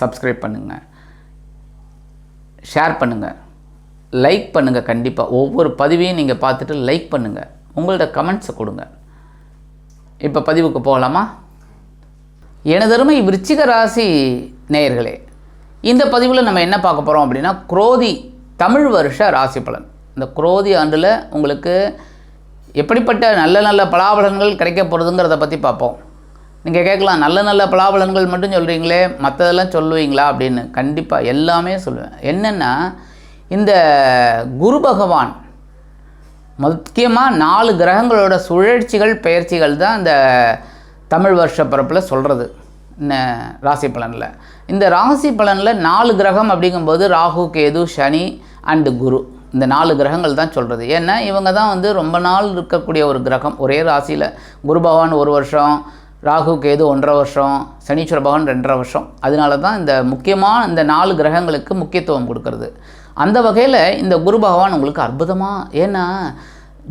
Subscribe பண்ணுங்கள் share பண்ணுங்கள் like பண்ணுங்கள் கண்டிப்பாக ஒவ்வொரு பதிவையும் நீங்கள் பார்த்துட்டு லைக் பண்ணுங்கள் உங்களோட கமெண்ட்ஸை கொடுங்க. இப்போ பதிவுக்கு போகலாமா? எனதருமை விருச்சிக ராசி நேயர்களே இந்த பதிவில் நம்ம என்ன பார்க்க போகிறோம் அப்படின்னா குரோதி தமிழ் வருஷ ராசி பலன். இந்த குரோதி ஆண்டில் உங்களுக்கு எப்படிப்பட்ட நல்ல நல்ல பலாபலன்கள் கிடைக்க போகிறதுங்கிறத பற்றி பார்ப்போம். நீங்கள் கேட்கலாம் நல்ல நல்ல பலாபலன்கள் மட்டும் சொல்கிறீங்களே மற்றதெல்லாம் சொல்லுவீங்களா அப்படின்னு. கண்டிப்பாக எல்லாமே சொல்லுவேன். என்னென்னா இந்த குரு பகவான் முக்கியமாக நாலு கிரகங்களோட சுழற்சிகள் பெயர்ச்சிகள் தான் இந்த தமிழ் வருஷ பிறப்பில் சொல்கிறது இந்த ராசி பலனில். இந்த ராசி பலனில் நாலு கிரகம் அப்படிங்கும்போது ராகு கேது சனி அண்டு குரு. இந்த நாலு கிரகங்கள் தான் சொல்கிறது ஏன்னா இவங்க தான் வந்து ரொம்ப நாள் இருக்கக்கூடிய ஒரு கிரகம். ஒரே ராசியில் குரு பகவான் ஒரு வருஷம் ராகு கேது ஒன்றரை வருஷம் சனீஸ்வர பகவான் ரெண்டரை வருஷம். அதனால தான் இந்த முக்கியமான இந்த நாலு கிரகங்களுக்கு முக்கியத்துவம் கொடுக்கறது. அந்த வகையில் இந்த குரு பகவான் உங்களுக்கு அற்புதமாக ஏன்னா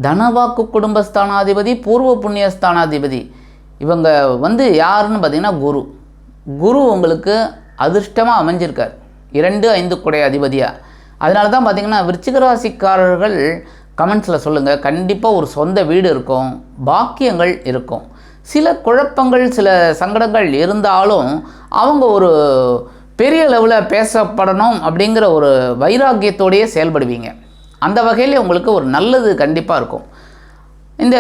தனவாக்கு குடும்பஸ்தானாதிபதி பூர்வ புண்ணியஸ்தானாதிபதி. இவங்க வந்து யாருன்னு பார்த்தீங்கன்னா குரு. குரு உங்களுக்கு அதிர்ஷ்டமாக அமைஞ்சிருக்கார். இரண்டு ஐந்து குடைய அதிபதியாக அதனால தான் பார்த்தீங்கன்னா விருச்சிகராசிக்காரர்கள் கமெண்ட்ஸில் சொல்லுங்கள் கண்டிப்பாக ஒரு சொந்த வீடு இருக்கும். பாக்கியங்கள் இருக்கும். சில குழப்பங்கள் சில சங்கடங்கள் இருந்தாலும் அவங்க ஒரு பெரிய லெவலில் பேசப்படணும் அப்படிங்கிற ஒரு வைராக்கியத்தோடையே செயல்படுவீங்க. அந்த வகையில் உங்களுக்கு ஒரு நல்லது கண்டிப்பாக இருக்கும். இந்த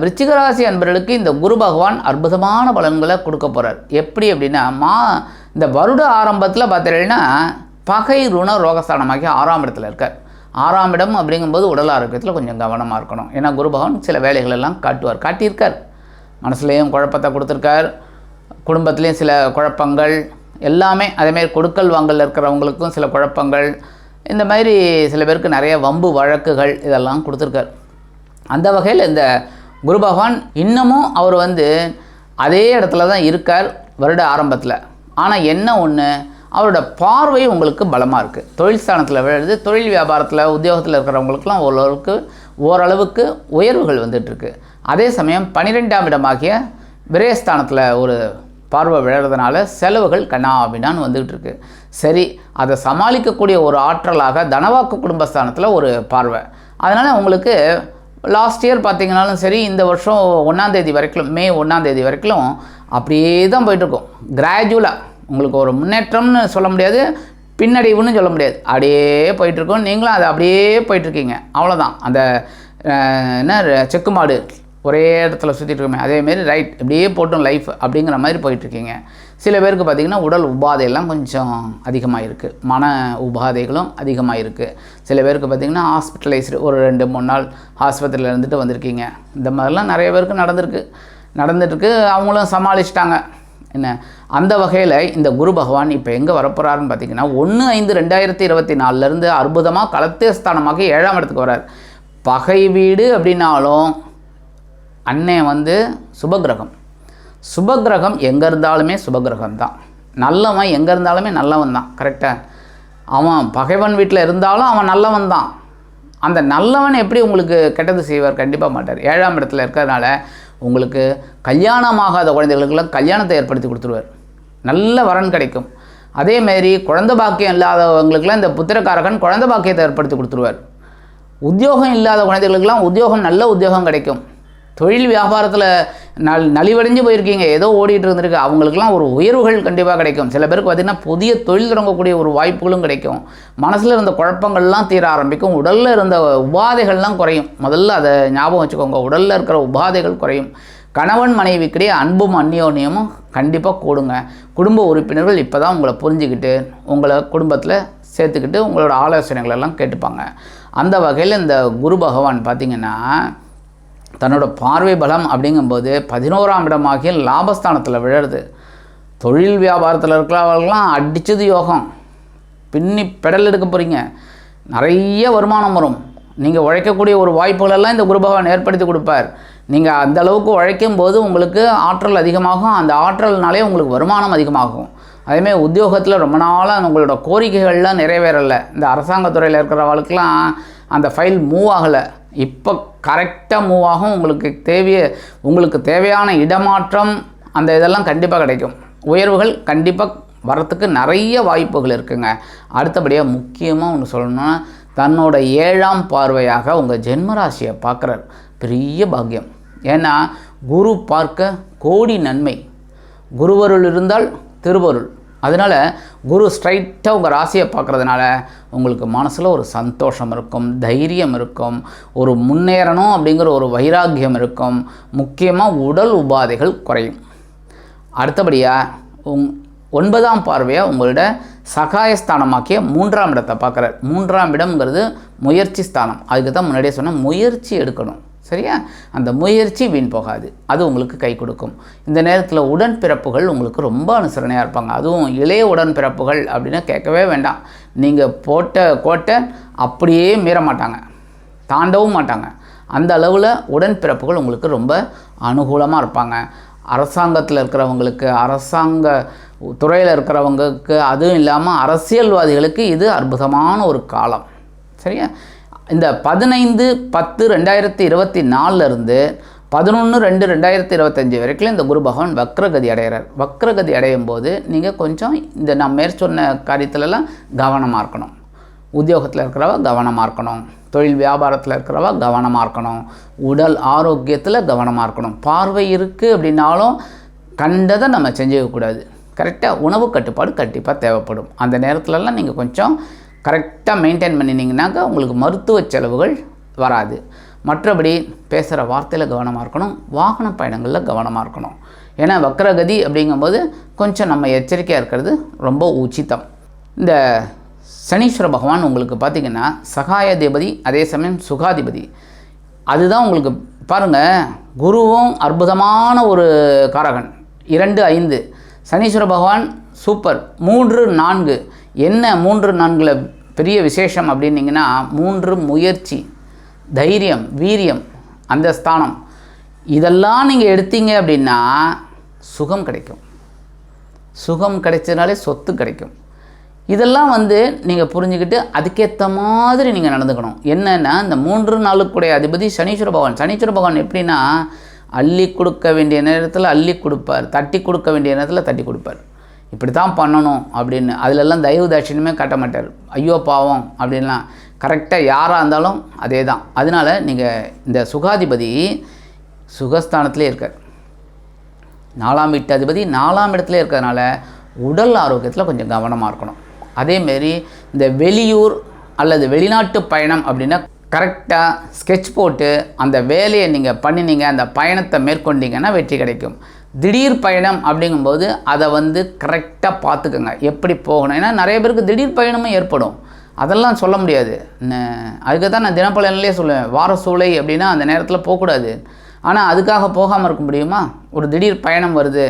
விருச்சிகராசி அன்பர்களுக்கு இந்த குரு பகவான் அற்புதமான பலன்களை கொடுக்க போகிறார் எப்படி அப்படின்னா மா இந்த வருட ஆரம்பத்தில் பார்த்தீங்கன்னா பகை ருண ரோகஸ்தானமாகி ஆறாம் இடத்துல இருக்கார். ஆறாம் இடம் அப்படிங்கும்போது உடல் ஆரோக்கியத்தில் கொஞ்சம் கவனமாக இருக்கணும். ஏன்னா குரு பகவான் சில வேலைகளெல்லாம் காட்டுவார். காட்டியிருக்கார். மனசுலேயும் குழப்பத்தை கொடுத்துருக்கார். குடும்பத்துலேயும் சில குழப்பங்கள். எல்லாமே அதேமாரி கொடுக்கல் வாங்கல் இருக்கிறவங்களுக்கும் சில குழப்பங்கள். இந்த மாதிரி சில பேருக்கு நிறைய வம்பு வழக்குகள் இதெல்லாம் கொடுத்துருக்கார். அந்த வகையில் இந்த குரு பகவான் இன்னமும் அவர் வந்து அதே இடத்துல தான் இருக்கார் வருட ஆரம்பத்தில். ஆனால் என்ன ஒன்று அவரோட பார்வை உங்களுக்கு பலமாக இருக்குது தொழில் ஸ்தானத்தில் விழுது தொழில் வியாபாரத்தில் உத்தியோகத்தில் இருக்கிறவங்களுக்குலாம் ஓரளவுக்கு ஓரளவுக்கு உயர்வுகள் வந்துட்டுருக்கு அதே சமயம் பன்னிரெண்டாம் இடமாகிய விரயஸ்தானத்தில் ஒரு பார்வை விழறதுனால செலவுகள் கண்ணாபின்னான்னு வந்துக்கிட்டு இருக்கு. சரி அதை சமாளிக்கக்கூடிய ஒரு ஆற்றலாக தனவாக்கு குடும்பஸ்தானத்தில் ஒரு பார்வை. அதனால் உங்களுக்கு லாஸ்ட் இயர் பார்த்திங்கனாலும் சரி இந்த வருஷம் ஒன்றாந்தேதி வரைக்கும் மே ஒன்றாந்தேதி வரைக்கும் அப்படியே தான் போயிட்டுருக்கும் கிராஜுவலாக உங்களுக்கு ஒரு முன்னேற்றம்னு சொல்ல முடியாது பின்னடைவுன்னு சொல்ல முடியாது. அப்படியே போயிட்டுருக்கோம். நீங்களும் அதை அப்படியே போயிட்டுருக்கீங்க. அவ்வளோதான் அந்த என்ன செக்கு மாடு ஒரே இடத்துல சுற்றிட்டு இருக்கோமே. அதேமாரி ரைட் இப்படியே போட்டும் லைஃப் அப்படிங்கிற மாதிரி போயிட்டுருக்கீங்க. சில பேருக்கு பார்த்திங்கன்னா உடல் உபாதையெல்லாம் கொஞ்சம் அதிகமாக இருக்குது மன உபாதைகளும் அதிகமாக இருக்குது சில பேருக்கு பார்த்திங்கன்னா ஹாஸ்பிட்டலைஸ்டு ஒரு ரெண்டு மூணு நாள் ஆஸ்பத்திரியில் இருந்துட்டு வந்திருக்கீங்க. இந்த மாதிரிலாம் நிறைய பேருக்கு நடந்திருக்கு. நடந்துட்டுருக்கு. அவங்களும் சமாளிச்சிட்டாங்க. என்ன? அந்த வகையில் இந்த குரு பகவான் இப்போ எங்கே வரப்போகிறாருன்னு பார்த்தீங்கன்னா ஒன்று ஐந்து ரெண்டாயிரத்தி இருபத்தி நாலுலேருந்து அற்புதமாக களத்தியஸ்தானமாக ஏழாம் இடத்துக்கு வரார் பகை வீடு அப்படின்னாலும் அண்ணன் வந்து சுபகிரகம். சுபகிரகம் எங்கே இருந்தாலுமே சுபகிரகம் தான். நல்லவன் எங்கே இருந்தாலுமே நல்லவன் தான். கரெக்டாக அவன் பகைவன் வீட்டில் இருந்தாலும் அவன் நல்லவன் தான். அந்த நல்லவன் எப்படி உங்களுக்கு கெட்டது செய்வார்? கண்டிப்பாக மாட்டார். ஏழாம் இடத்துல இருக்கிறதுனால உங்களுக்கு கல்யாணமாகாத குழந்தைகளுக்கெல்லாம் கல்யாணத்தை ஏற்படுத்தி கொடுத்துருவார். நல்ல வரன் கிடைக்கும். அதேமாரி குழந்த பாக்கியம் இல்லாதவங்களுக்கெல்லாம் இந்த புத்திரக்காரகன் குழந்த பாக்கியத்தை ஏற்படுத்தி கொடுத்துருவார். உத்தியோகம் இல்லாத குழந்தைகளுக்கெல்லாம் உத்தியோகம் நல்ல உத்தியோகம் கிடைக்கும். தொழில் வியாபாரத்தில் நல் நலிவடைஞ்சு போயிருக்கீங்க. ஏதோ ஓடிட்டு இருந்திருக்கு. அவங்களுக்குலாம் ஒரு உயர்வுகள் கண்டிப்பாக கிடைக்கும். சில பேருக்கு பார்த்திங்கன்னா புதிய தொழில் தொடங்கக்கூடிய ஒரு வாய்ப்புகளும் கிடைக்கும். மனசில் இருந்த குழப்பங்கள்லாம் தீர ஆரம்பிக்கும். உடலில் இருந்த உபாதைகள்லாம் குறையும். முதல்ல அதை ஞாபகம் வச்சுக்கோங்க. உடலில் இருக்கிற உபாதைகள் குறையும். கணவன் மனைவிக்கிடையே அன்பும் அந்யோன்யமும் கண்டிப்பாக கூடுங்க. குடும்ப உறுப்பினர்கள் இப்போ தான் உங்களை புரிஞ்சுக்கிட்டு உங்களை குடும்பத்தில் சேர்த்துக்கிட்டு உங்களோட ஆலோசனைகளெல்லாம் கேட்டுப்பாங்க. அந்த வகையில் இந்த குரு பகவான் பார்த்திங்கன்னா தன்னோட பார்வை பலம் அப்படிங்கும்போது பதினோராம் இடமாகிய லாபஸ்தானத்தில் விழருது தொழில் வியாபாரத்தில் இருக்கிறவர்கள்லாம் அடித்தது யோகம். பின்னி பெடல் எடுக்க போகிறீங்க நிறைய வருமானம் வரும். நீங்கள் உழைக்கக்கூடிய ஒரு வாய்ப்புகளெல்லாம் இந்த குருபகவான் ஏற்படுத்தி கொடுப்பார். நீங்கள் அந்த அளவுக்கு உழைக்கும் போது உங்களுக்கு ஆற்றல் அதிகமாகும். அந்த ஆற்றல்னாலே உங்களுக்கு வருமானம் அதிகமாகும். அதேமாதிரி உத்தியோகத்தில் ரொம்ப நாளாக உங்களோட கோரிக்கைகள்லாம் நிறைவேறலை. இந்த அரசாங்கத்துறையில் இருக்கிறவங்களுக்கெல்லாம் அந்த ஃபைல் மூவ் ஆகலை. இப்போ கரெக்டாக மூவ் ஆகும். உங்களுக்கு தேவைய உங்களுக்கு தேவையான இடமாற்றம் அந்த இதெல்லாம் கண்டிப்பாக கிடைக்கும். உயர்வுகள் கண்டிப்பாக வரத்துக்கு நிறைய வாய்ப்புகள் இருக்குங்க. அடுத்தபடியாக முக்கியமாக ஒன்று சொல்லணும்னா தன்னோட ஏழாம் பார்வையாக உங்கள் ஜென்மராசியை பார்க்குறார் பெரிய பாக்கியம். ஏன்னா குரு பார்க்க கோடி நன்மை. குருவருள் இருந்தால் திருவருள். அதனால் குரு ஸ்ட்ரைட்டாக உங்கள் ராசியை பார்க்குறதுனால உங்களுக்கு மனசில் ஒரு சந்தோஷம் இருக்கும் தைரியம் இருக்கும் ஒரு முன்னேறணும் அப்படிங்கிற ஒரு வைராக்கியம் இருக்கும். முக்கியமாக உடல் உபாதைகள் குறையும். அடுத்தபடியாக உங் ஒன்பதாம் பார்வையாக உங்களோட சகாயஸ்தானமாக்கிய மூன்றாம் இடத்தை பார்க்குறார். மூன்றாம் இடம்ங்கிறது முயற்சி ஸ்தானம். அதுக்கு தான் முன்னாடியே சொன்னால் முயற்சி எடுக்கணும். சரியா? அந்த முயற்சி வீண் போகாது. அது உங்களுக்கு கை கொடுக்கும். இந்த நேரத்தில் உடன்பிறப்புகள் உங்களுக்கு ரொம்ப அனுசரணையாக இருப்பாங்க. அதுவும் இளைய உடன்பிறப்புகள் அப்படின்னா கேட்கவே வேண்டாம். நீங்கள் போட்ட கோட்டை அப்படியே மீற மாட்டாங்க. தாண்டவும் மாட்டாங்க. அந்த அளவில் உடன்பிறப்புகள் உங்களுக்கு ரொம்ப அனுகூலமாக இருப்பாங்க. அரசாங்கத்தில் இருக்கிறவங்களுக்கு அரசாங்க துறையில் இருக்கிறவங்களுக்கு அதுவும் இல்லாமல் அரசியல்வாதிகளுக்கு இது அற்புதமான ஒரு காலம். சரியா? இந்த பதினைந்து பத்து ரெண்டாயிரத்தி இருபத்தி நாலுலேருந்து பதினொன்று ரெண்டு ரெண்டாயிரத்தி இருபத்தஞ்சி வரைக்கும் இந்த குரு பகவான் வக்ரகதி அடைகிறார். வக்ரகதி அடையும் போது நீங்கள் கொஞ்சம் இந்த நான் மேற்சொன்ன காரியத்திலலாம் கவனமாக இருக்கணும். உத்தியோகத்தில் இருக்கிறவ கவனமாக இருக்கணும். தொழில் வியாபாரத்தில் இருக்கிறவ கவனமாக இருக்கணும். உடல் ஆரோக்கியத்தில் கவனமாக இருக்கணும். பார்வை இருக்குது அப்படின்னாலும் கண்டதை நம்ம செஞ்சுக்கக்கூடாது கரெக்டாக உணவு கட்டுப்பாடு கண்டிப்பாக தேவைப்படும். அந்த நேரத்துலலாம் நீங்கள் கொஞ்சம் கரெக்டாக மெயின்டைன் பண்ணினீங்கன்னாக்கா உங்களுக்கு மருத்துவ செலவுகள் வராது. மற்றபடி பேசுகிற வார்த்தையில் கவனமாக இருக்கணும். வாகன பயணங்களில் கவனமாக இருக்கணும். ஏன்னா வக்ரகதி அப்படிங்கும்போது கொஞ்சம் நம்ம எச்சரிக்கையாக இருக்கிறது ரொம்ப உச்சிதம். இந்த சனீஸ்வர பகவான் உங்களுக்கு பார்த்திங்கன்னா சகாயாதிபதி அதே சமயம் சுகாதிபதி. அதுதான் உங்களுக்கு பாருங்கள் குருவும் அற்புதமான ஒரு காரகன். இரண்டு ஐந்து. சனீஸ்வர பகவான் சூப்பர். மூன்று நான்கு. என்ன மூன்று நான்கில் பெரிய விசேஷம் அப்படின்னீங்கன்னா மூன்று முயற்சி. தைரியம் வீரியம் அந்த ஸ்தானம் இதெல்லாம் நீங்கள் எடுத்தீங்க அப்படின்னா சுகம் கிடைக்கும். சுகம் கிடைச்சதுனாலே சொத்து கிடைக்கும். இதெல்லாம் வந்து நீங்கள் புரிஞ்சுக்கிட்டு அதுக்கேற்ற மாதிரி நீங்கள் நடந்துக்கணும். என்னென்னா இந்த மூன்று நாளுக்குடைய அதிபதி சனீஸ்வர பகவான். சனீஸ்வர பகவான் எப்படின்னா அள்ளி கொடுக்க வேண்டிய நேரத்தில் அள்ளி கொடுப்பார். தட்டி கொடுக்க வேண்டிய நேரத்தில் தட்டி கொடுப்பார். இப்படி தான் பண்ணணும் அப்படின்னு. அதிலெல்லாம் தயவு தட்சிணமே காட்ட மாட்டார். ஐயோ பாவம் அப்படின்லாம். கரெக்டாக யாராக இருந்தாலும் அதே தான் அதனால் நீங்கள் இந்த சுகாதிபதி சுகஸ்தானத்திலே இருக்கார். நாலாம் வீட்டு அதிபதி நாலாம் இடத்துல இருக்கிறதுனால உடல் ஆரோக்கியத்தில் கொஞ்சம் கவனமாக இருக்கணும். அதேமாரி இந்த வெளியூர் அல்லது வெளிநாட்டு பயணம் அப்படின்னா கரெக்டாக ஸ்கெட்ச் போட்டு அந்த வேலையை நீங்கள் பண்ணினீங்க அந்த பயணத்தை மேற்கொண்டீங்கன்னா வெற்றி கிடைக்கும். திடீர் பயணம் அப்படிங்கும்போது அதை வந்து கரெக்டாக பார்த்துக்கோங்க. எப்படி போகணும்? ஏன்னா நிறைய பேருக்கு திடீர் பயணமும் ஏற்படும். அதெல்லாம் சொல்ல முடியாது. அதுக்கு தான் நான் தினப்பலன்லேயே சொல்லுவேன். வார சூளை அப்படின்னா அந்த நேரத்தில் போகக்கூடாது. ஆனால் அதுக்காக போகாமல் இருக்க முடியுமா? ஒரு திடீர் பயணம் வருது.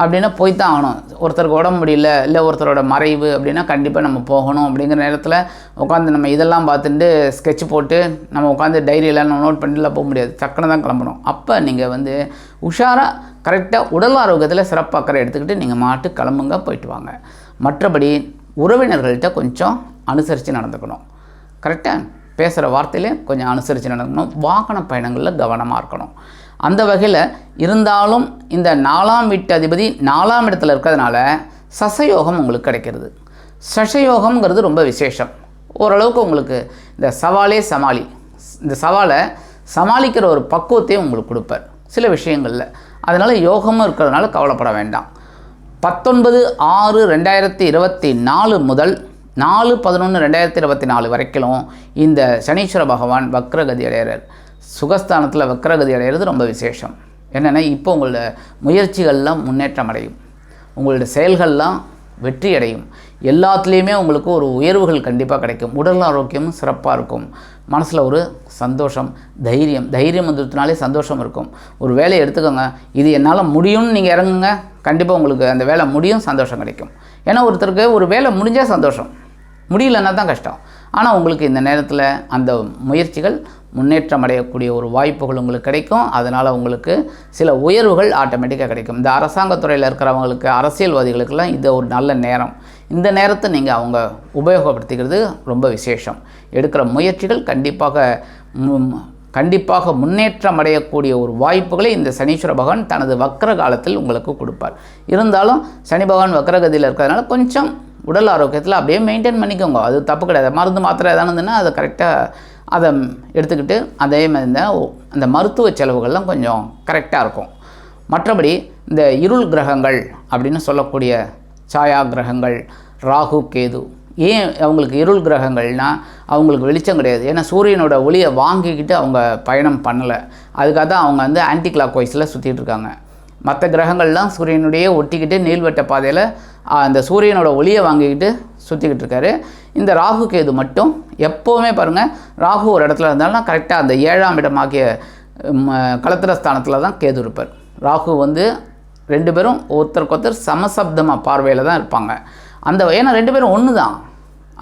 அப்படின்னா போய் தான் ஆகணும். ஒருத்தருக்கு உடம்பு முடியல இல்லை ஒருத்தரோட மறைவு அப்படின்னா கண்டிப்பாக நம்ம போகணும் அப்படிங்கிற நேரத்தில் உட்காந்து நம்ம இதெல்லாம் பார்த்துட்டு ஸ்கெட்ச் போட்டு நம்ம உட்காந்து டைரியெல்லாம் நோட் பண்ணிட்டுலாம் போக முடியாது. சக்கனை தான் கிளம்பணும். அப்போ நீங்கள் வந்து உஷாராக கரெக்டாக உடல் ஆரோக்கியத்தில் சிறப்பாக்கறை எடுத்துக்கிட்டு நீங்கள் மாட்டு கிளம்புங்க போயிட்டு வாங்க. மற்றபடி உறவினர்கள்ட்ட கொஞ்சம் அனுசரித்து நடந்துக்கணும். கரெக்டாக பேசுகிற வார்த்தையிலே கொஞ்சம் அனுசரித்து நடக்கணும் வாகன பயணங்களில் கவனமாக இருக்கணும். அந்த வகையில் இருந்தாலும் இந்த நாலாம் வீட்டு அதிபதி நாலாம் இடத்துல இருக்கிறதுனால சசயோகம் உங்களுக்கு கிடைக்கிறது. சசயோகம்ங்கிறது ரொம்ப விசேஷம். ஓரளவுக்கு உங்களுக்கு இந்த சவாலே சமாளி. இந்த சவாலை சமாளிக்கிற ஒரு பக்குவத்தையும் உங்களுக்கு கொடுப்பார். சில விஷயங்களில். அதனால் யோகமும் இருக்கிறதுனால கவலைப்பட வேண்டாம். பத்தொன்பது ஆறு ரெண்டாயிரத்தி இருபத்தி நாலு முதல் நாலு பதினொன்று ரெண்டாயிரத்தி இருபத்தி நாலு வரைக்கும் இந்த சனீஸ்வர பகவான் வக்ரகதி அடைகிறார். சுகஸ்தானத்தில் வக்ரகதி அடைகிறது ரொம்ப விசேஷம். என்னென்னா இப்போ உங்களோட முயற்சிகள்லாம் முன்னேற்றம் அடையும். உங்களோட செயல்கள்லாம் வெற்றி அடையும். எல்லாத்துலேயுமே உங்களுக்கு ஒரு உயர்வுகள் கண்டிப்பாக கிடைக்கும். உடல் ஆரோக்கியமும் சிறப்பாக இருக்கும். மனசில் ஒரு சந்தோஷம் தைரியம். தைரியம் வந்துனாலே சந்தோஷம் இருக்கும். ஒரு வேலையை எடுத்துக்கோங்க. இது என்னால் முடியும்னு நீங்கள் இறங்குங்க. கண்டிப்பாக உங்களுக்கு அந்த வேலை முடியும் சந்தோஷம் கிடைக்கும். ஏன்னா ஒருத்தருக்கு ஒரு வேலை முடிஞ்சால் சந்தோஷம். முடியலன்னா தான் கஷ்டம். ஆனால் உங்களுக்கு இந்த நேரத்தில் அந்த முயற்சிகள் முன்னேற்றம் அடையக்கூடிய ஒரு வாய்ப்புகள் உங்களுக்கு கிடைக்கும். அதனால் உங்களுக்கு சில உயர்வுகள் ஆட்டோமேட்டிக்காக கிடைக்கும். இந்த அரசாங்கத்துறையில் இருக்கிறவங்களுக்கு அரசியல்வாதிகளுக்கெல்லாம் இது ஒரு நல்ல நேரம். இந்த நேரத்தை நீங்கள் அவங்க உபயோகப்படுத்திக்கிறது ரொம்ப விசேஷம். எடுக்கிற முயற்சிகள் கண்டிப்பாக மு- கண்டிப்பாக முன்னேற்றம் அடையக்கூடிய ஒரு வாய்ப்புகளை இந்த சனீஸ்வர பகவான் தனது வக்கர காலத்தில் உங்களுக்கு கொடுப்பார். இருந்தாலும் சனி பகவான் வக்கரகதியில் இருக்கிறதுனால கொஞ்சம் உடல் ஆரோக்கியத்தில் அப்படியே மெயின்டைன் பண்ணிக்கோங்க. அது தப்பு கிடையாது. மருந்து மாத்திரை எதாவது இருந்ததுன்னா அதை கரெக்டாக அதை எடுத்துக்கிட்டு அதே மாதிரி இந்த அந்த மருத்துவ செலவுகள்லாம் கொஞ்சம் கரெக்டாக இருக்கும். மற்றபடி இந்த இருள் கிரகங்கள் அப்படின்னு சொல்லக்கூடிய சாயா கிரகங்கள் ராகு கேது ஏன் அவங்களுக்கு இருள் கிரகங்கள்னால் அவங்களுக்கு வெளிச்சம் கிடையாது. ஏன்னா சூரியனோட ஒளியை வாங்கிக்கிட்டு அவங்க பயணம் பண்ணலை. அதுக்காக தான் அவங்க வந்து ஆன்டி கிளாக் வைஸில் சுற்றிட்டு இருக்காங்க. மற்ற கிரகங்கள்லாம் சூரியனுடைய ஒட்டிக்கிட்டு நீள்வட்ட பாதையில் அந்த சூரியனோட ஒளியை வாங்கிக்கிட்டு சுற்றிக்கிட்டு இருக்காரு இந்த ராகு கேது மட்டும் எப்போவுமே பாருங்கள் ராகு ஒரு இடத்துல இருந்தாலும் கரெக்டாக அந்த ஏழாம் இடமாகிய களத்திர ஸ்தானத்தில் தான் கேது இருப்பார். ராகு வந்து ரெண்டு பேரும் ஒருத்தருக்கு ஒருத்தர் சமசப்தமாக பார்வையில் தான் இருப்பாங்க. அந்த ஏன்னா ரெண்டு பேரும் ஒன்று தான்.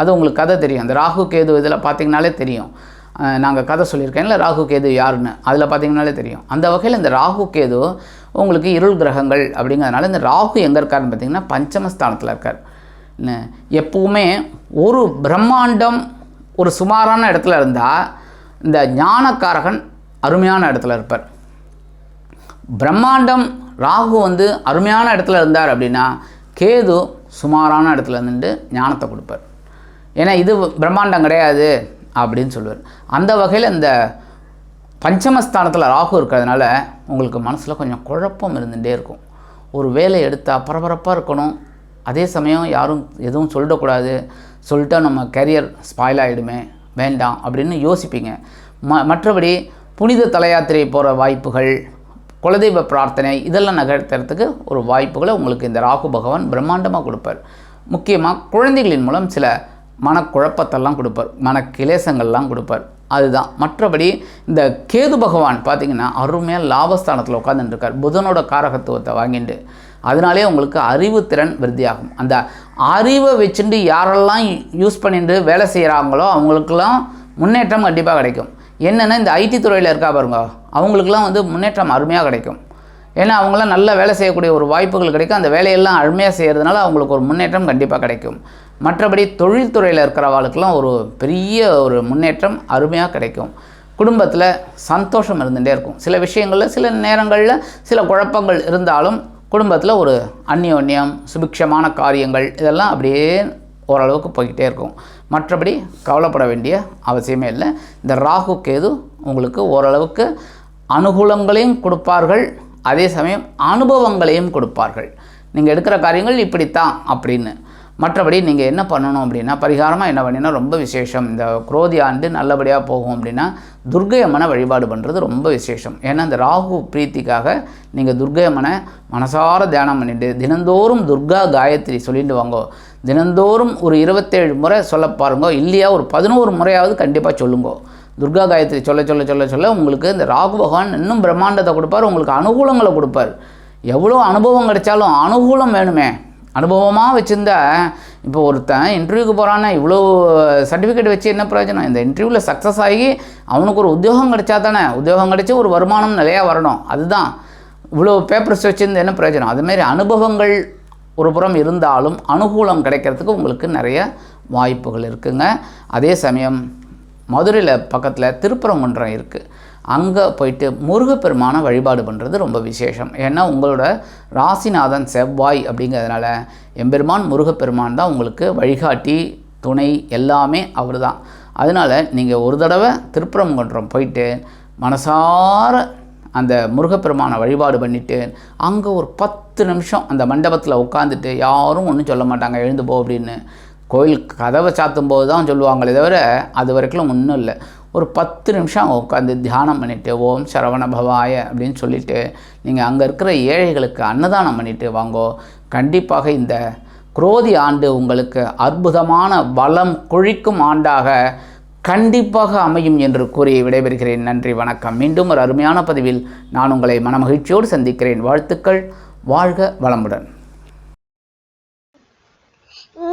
அது உங்களுக்கு கதை தெரியும். அந்த ராகு கேது இதில் பார்த்தீங்கனாலே தெரியும். நாங்கள் கதை சொல்லியிருக்கேன்ல ராகு கேது யாருன்னு. அதில் பார்த்தீங்கனாலே தெரியும். அந்த வகையில் இந்த ராகு கேது உங்களுக்கு இருள் கிரகங்கள் அப்படிங்கிறதுனால இந்த ராகு எங்கே இருக்காருன்னு பார்த்தீங்கன்னா பஞ்சமஸ்தானத்தில் இருக்கார். எப்பவுமே ஒரு பிரம்மாண்டம் ஒரு சுமாரான இடத்துல இருந்தால் இந்த ஞானக்காரகன் அருமையான இடத்துல இருப்பார். பிரம்மாண்டம் ராகு வந்து அருமையான இடத்துல இருந்தார் அப்படின்னா கேது சுமாரான இடத்துல இருந்துட்டு ஞானத்தை கொடுப்பார். ஏன்னா இது பிரம்மாண்டம் கிடையாது அப்படின்னு சொல்லுவார். அந்த வகையில் இந்த பஞ்சமஸ்தானத்தில் ராகு இருக்கிறதுனால உங்களுக்கு மனசில் கொஞ்சம் குழப்பம் இருந்துகிட்டே இருக்கும். ஒரு வேலை எடுத்தால் பரபரப்பாக இருக்கணும். அதே சமயம் யாரும் எதுவும் சொல்லிடக்கூடாது. சொல்லிட்டா நம்ம கரியர் ஸ்பாயில் ஆகிடுமே வேண்டாம் அப்படின்னு யோசிப்பீங்க. ம மற்றபடி புனித தலையாத்திரை போகிற வாய்ப்புகள் குலதெய்வ பிரார்த்தனை இதெல்லாம் நகர்த்துறதுக்கு ஒரு வாய்ப்புகளை உங்களுக்கு இந்த ராகு பகவான் பிரம்மாண்டமாக கொடுப்பார். முக்கியமாக குழந்தைகளின் மூலம் சில மனக்குழப்பத்தெல்லாம் கொடுப்பார். மன கிளேசங்கள்லாம் கொடுப்பார். அதுதான். மற்றபடி இந்த கேது பகவான் பார்த்தீங்கன்னா அருமையாக லாபஸ்தானத்தில் உட்காந்துட்டுருக்கார் புதனோட காரகத்துவத்தை வாங்கிட்டு அதனாலே உங்களுக்கு அறிவுத்திறன் விருத்தியாகும். அந்த அறிவை வச்சுட்டு யாரெல்லாம் யூஸ் பண்ணிட்டு வேலை செய்கிறாங்களோ அவங்களுக்கெல்லாம் முன்னேற்றம் கண்டிப்பாக கிடைக்கும். என்னென்னா இந்த ஐடி துறையில் இருக்கா பாருங்க அவங்களுக்குலாம் வந்து முன்னேற்றம் அருமையாக கிடைக்கும். ஏன்னா அவங்களாம் நல்ல வேலை செய்யக்கூடிய ஒரு வாய்ப்புகள் கிடைக்கும். அந்த வேலையெல்லாம் அருமையாக செய்கிறதுனால அவங்களுக்கு ஒரு முன்னேற்றம் கண்டிப்பாக கிடைக்கும். மற்றபடி தொழில்துறையில் இருக்கிறவாளுக்கெல்லாம் ஒரு பெரிய ஒரு முன்னேற்றம் அருமையாக கிடைக்கும். குடும்பத்தில் சந்தோஷம் இருந்துகிட்டே இருக்கும். சில விஷயங்களில் சில நேரங்களில் சில குழப்பங்கள் இருந்தாலும் குடும்பத்தில் ஒரு அந்யோன்யம் சுபிக்ஷமான காரியங்கள் இதெல்லாம் அப்படியே ஓரளவுக்கு போய்கிட்டே இருக்கும். மற்றபடி கவலைப்பட வேண்டிய அவசியமே இல்லை. இந்த ராகு கேது உங்களுக்கு ஓரளவுக்கு அனுகூலங்களையும் கொடுப்பார்கள். அதே சமயம் அனுபவங்களையும் கொடுப்பார்கள். நீங்கள் எடுக்கிற காரியங்கள் இப்படித்தான் அப்படின்னு. மற்றபடி நீங்கள் என்ன பண்ணணும் அப்படின்னா பரிகாரமாக என்ன பண்ணினா ரொம்ப விசேஷம். இந்த குரோதி ஆண்டு நல்லபடியாக போகும் அப்படின்னா துர்க்கை அம்மனை வழிபாடு பண்ணுறது ரொம்ப விசேஷம். ஏன்னா இந்த ராகு பிரீத்திக்காக நீங்கள் துர்க்கை அம்மனை மனசார தியானம் பண்ணிட்டு தினந்தோறும் துர்கா காயத்ரி சொல்லிட்டு வாங்கோ. தினந்தோறும் ஒரு இருபத்தேழு முறை சொல்ல பாருங்க. இல்லையா ஒரு பதினோரு முறையாவது கண்டிப்பாக சொல்லுங்கோ. துர்கா காயத்ரி சொல்ல சொல்ல சொல்ல சொல்ல உங்களுக்கு இந்த ராகு பகவான் இன்னும் பிரம்மாண்டத்தை கொடுப்பார் உங்களுக்கு அனுகூலங்களை கொடுப்பார். எவ்வளோ அனுபவம் கிடைச்சாலும் அனுகூலம் வேணுமே. அனுபவமாக வச்சுருந்தா இப்போ ஒருத்தன் இன்டர்வியூக்கு போகிறான்னா இவ்வளோ சர்டிஃபிகேட் வச்சு என்ன பிரயோஜனம்? இந்த இன்டர்வியூவில் சக்ஸஸ் ஆகி அவனுக்கு ஒரு உத்தியோகம் கிடைச்சா தானே? உத்தியோகம் கிடைச்சி ஒரு வருமானம் நிறையா வரணும். அதுதான். இவ்வளோ பேப்பர்ஸ் வச்சுருந்து என்ன பிரயோஜனம்? அதுமாரி அனுபவங்கள் ஒரு புறம் இருந்தாலும் அனுகூலம் கிடைக்கிறதுக்கு உங்களுக்கு நிறைய வாய்ப்புகள் இருக்குங்க. அதே சமயம் மதுரையில் பக்கத்தில் திருப்பரங்குன்றம் இருக்குது அங்கே போயிட்டு முருகப்பெருமானை வழிபாடு பண்ணுறது ரொம்ப விசேஷம். ஏன்னா உங்களோட ராசிநாதன் செவ்வாய் அப்படிங்கிறதுனால எம்பெருமான் முருகப்பெருமான் தான் உங்களுக்கு வழிகாட்டி துணை எல்லாமே அவர் தான் அதனால் நீங்கள் ஒரு தடவை திருப்பரங்குன்றம் போயிட்டு மனசார அந்த முருகப்பெருமானை வழிபாடு பண்ணிவிட்டு அங்கே ஒரு பத்து நிமிஷம் அந்த மண்டபத்தில் உட்காந்துட்டு யாரும் ஒன்றும் சொல்ல மாட்டாங்க எழுந்து போ அப்படின்னு. கோயில் கதவை சாத்தும் போது தான் சொல்லுவாங்களே தவிர அது வரைக்கும் ஒன்றும் இல்லை. ஒரு பத்து நிமிஷம் அங்கே உட்காந்து தியானம் பண்ணிவிட்டு ஓம் சரவண பவாய அப்படின்னு சொல்லிவிட்டு நீங்கள் அங்கே இருக்கிற ஏழைகளுக்கு அன்னதானம் பண்ணிவிட்டு வாங்கோ. கண்டிப்பாக இந்த குரோதி ஆண்டு உங்களுக்கு அற்புதமான வளம் கொழிக்கும் ஆண்டாக கண்டிப்பாக அமையும் என்று கூறி விடைபெறுகிறேன். நன்றி வணக்கம். மீண்டும் ஒரு அருமையான பதிவில் நான் உங்களை மனமகிழ்ச்சியோடு சந்திக்கிறேன். வாழ்த்துக்கள். வாழ்க வளமுடன்.